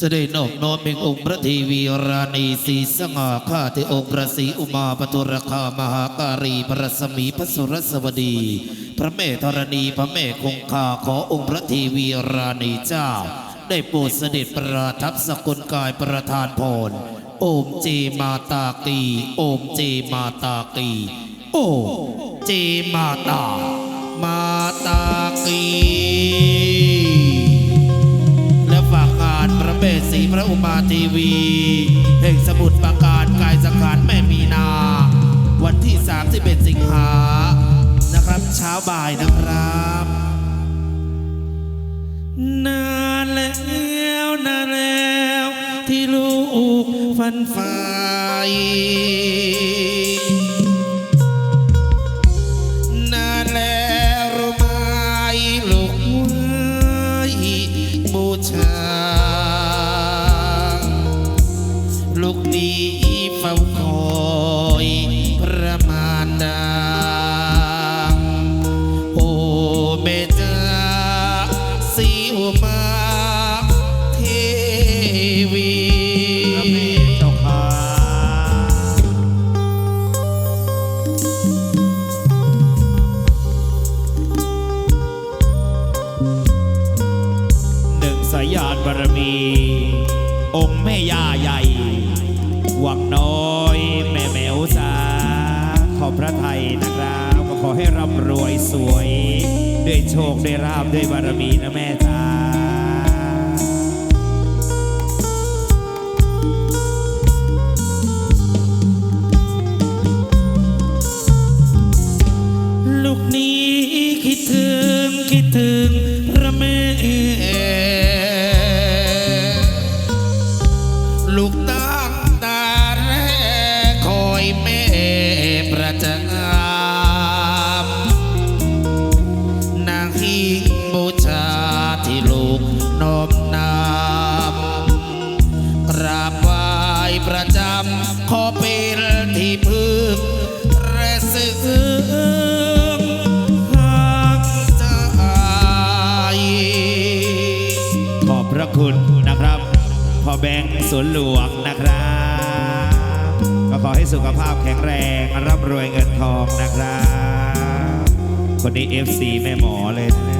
จะได้นอบน้อมเป็นองค์พระทีวีราณีสีสง่าข้าแต่องค์พระศรีอุมาปทุรคามหาการีพระสมีพระสุรสวดี พระแม่ธรณีพระแม่คงคาขอองค์พระทีวีราณีเจ้า ได้โปรดเสด็จประทับสกุลกายประทานพรโอมเจมาตากี โอมเจมาตากี โอมเจมาตา มาตากี รีพระอุมาทีวี แห่งสมุทรปราการกายสังขารแม่มีนา วันที่ 31 สิงหานะครับเช้าบ่ายนะครับนานแล้วนานแล้ว ที่ลูกฟันฝ่าย ขอให้ร่ำรวยสวยด้วยโชคด้วยราบด้วยบารมีนะแม่จ้า บูชาที่ลูกนอบน้ำกราบไหว้ประจำขอเป็นที่พึ่งและซึ้งหากใจขอบพระคุณนะครับพ่อแบงค์สวนหลวงนะครับ ก็ขอให้สุขภาพแข็งแรงร่ำรวยเงินทองนะครับ คนนี้ FC แม่หมอเลยนะ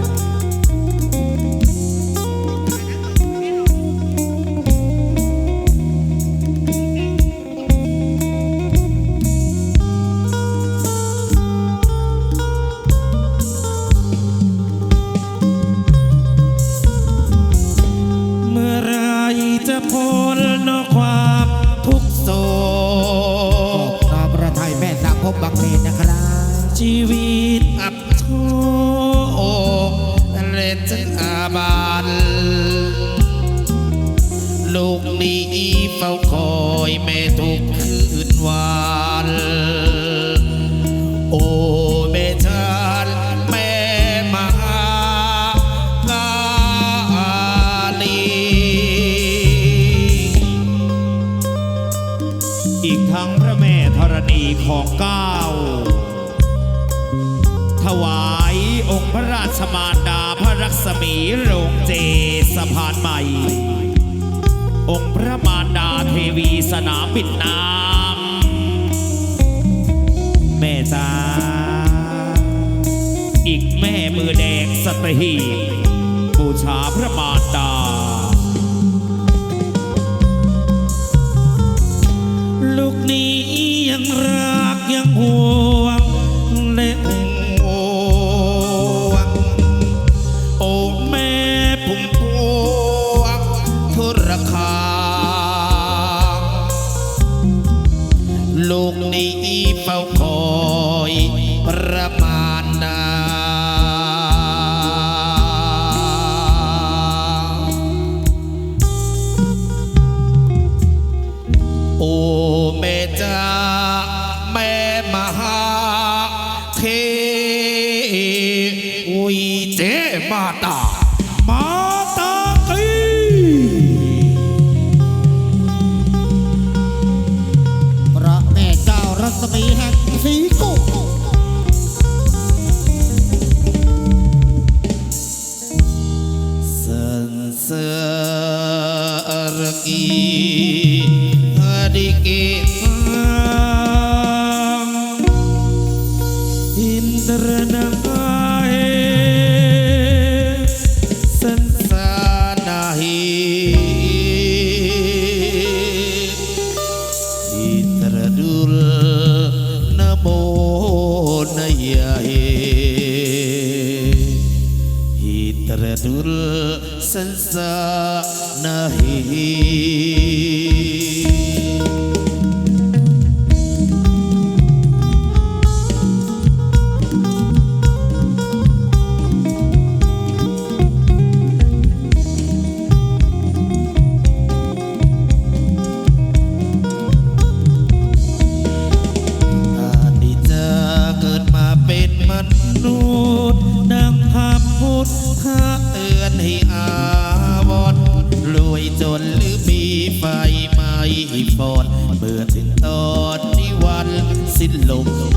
ลูกนี้เฝ้าคอยแม่ทุกคืนวันโอ้แม่ฉันแม่มหากาลีอีกทั้งพระแม่ธรณีของเก้า ถวายองค์พระราชมารดาพระรักษมีโรงเจสะพานใหม่ องค์พระมารดาเทวีสนามบินน้ำแม่จ้าอีกแม่มือแดงสัตหีบบูชาพระมารดา เฝ้าคอยประมาณดา इतर दुर संसा नहीं No.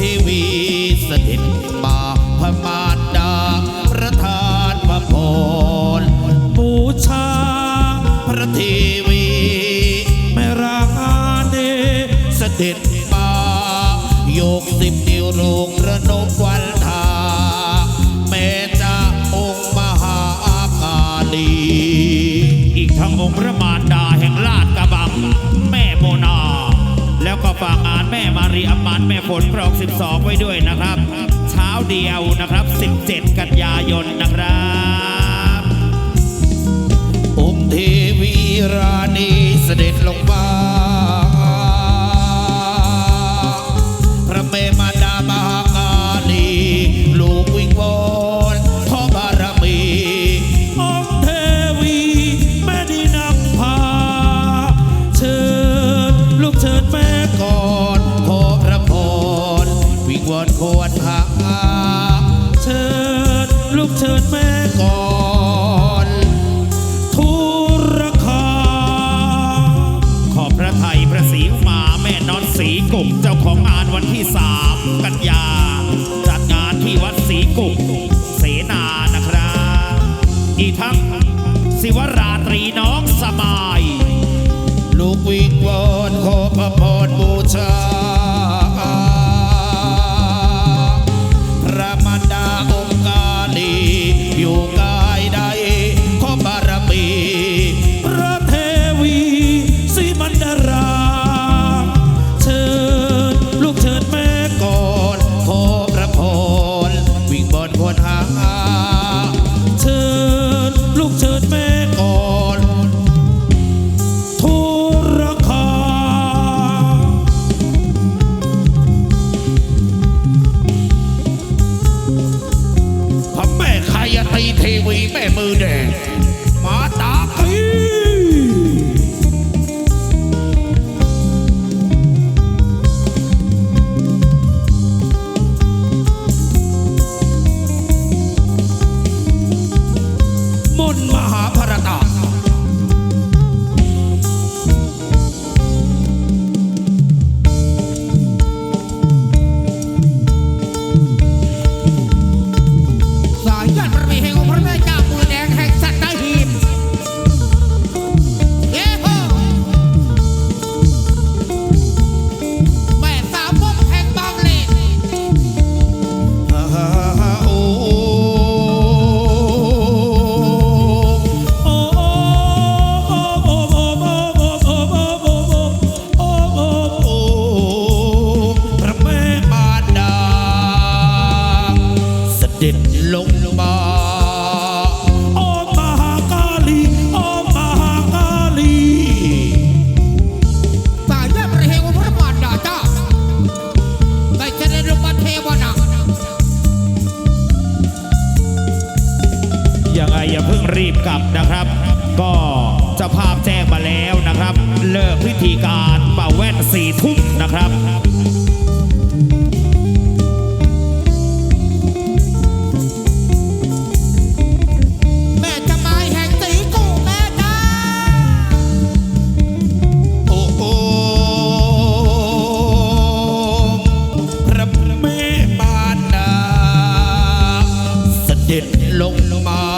ทีวีสด็จมาพระมาดาประทานพระพรบูชาพระทีวีแม่ราเดเสด็จมาโยกสิบนิ้วลงระนมวันทาแม่จะองค์มหากาลี อีกทั้งองค์พระมา แม่มารีอัมานแม่ฝนครอง 12 ไว้ด้วยนะครับ เช้าเดียวนะครับ 17 กันยายนนะครับองค์เทวีราณีเสด็จลงมาพระแมมา ลูกเชิญแม่ก่อนทุรคาขอบพระไทยพระศรีอุมาแม่นอนสีกุกเจ้าของงานวันที่สามกันยา รีบกลับนะครับ ก็จะภาพแจ้งมาแล้วนะครับ เลิกพิธีการเป่าแว่นสี่ทุ่มนะครับลงมา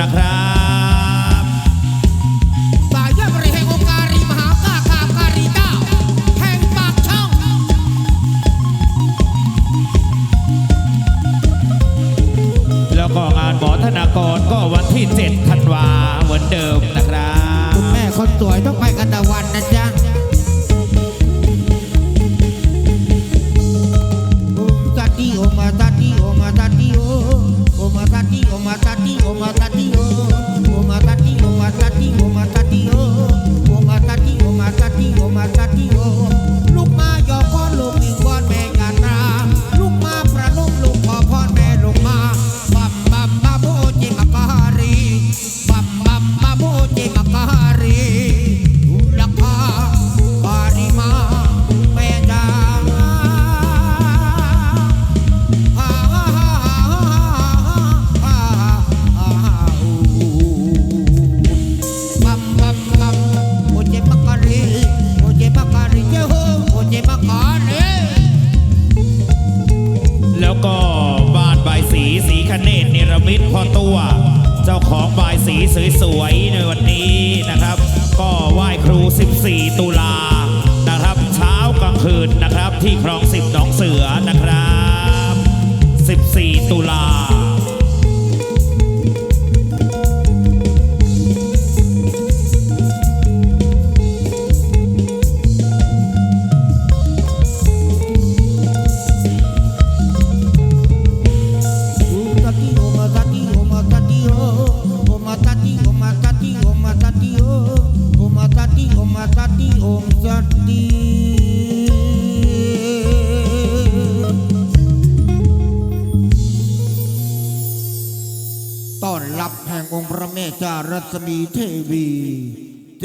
นะครับ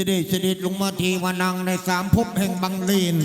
ได้เสด็จลงมาทีวานังในสามภพแห่งบังเลน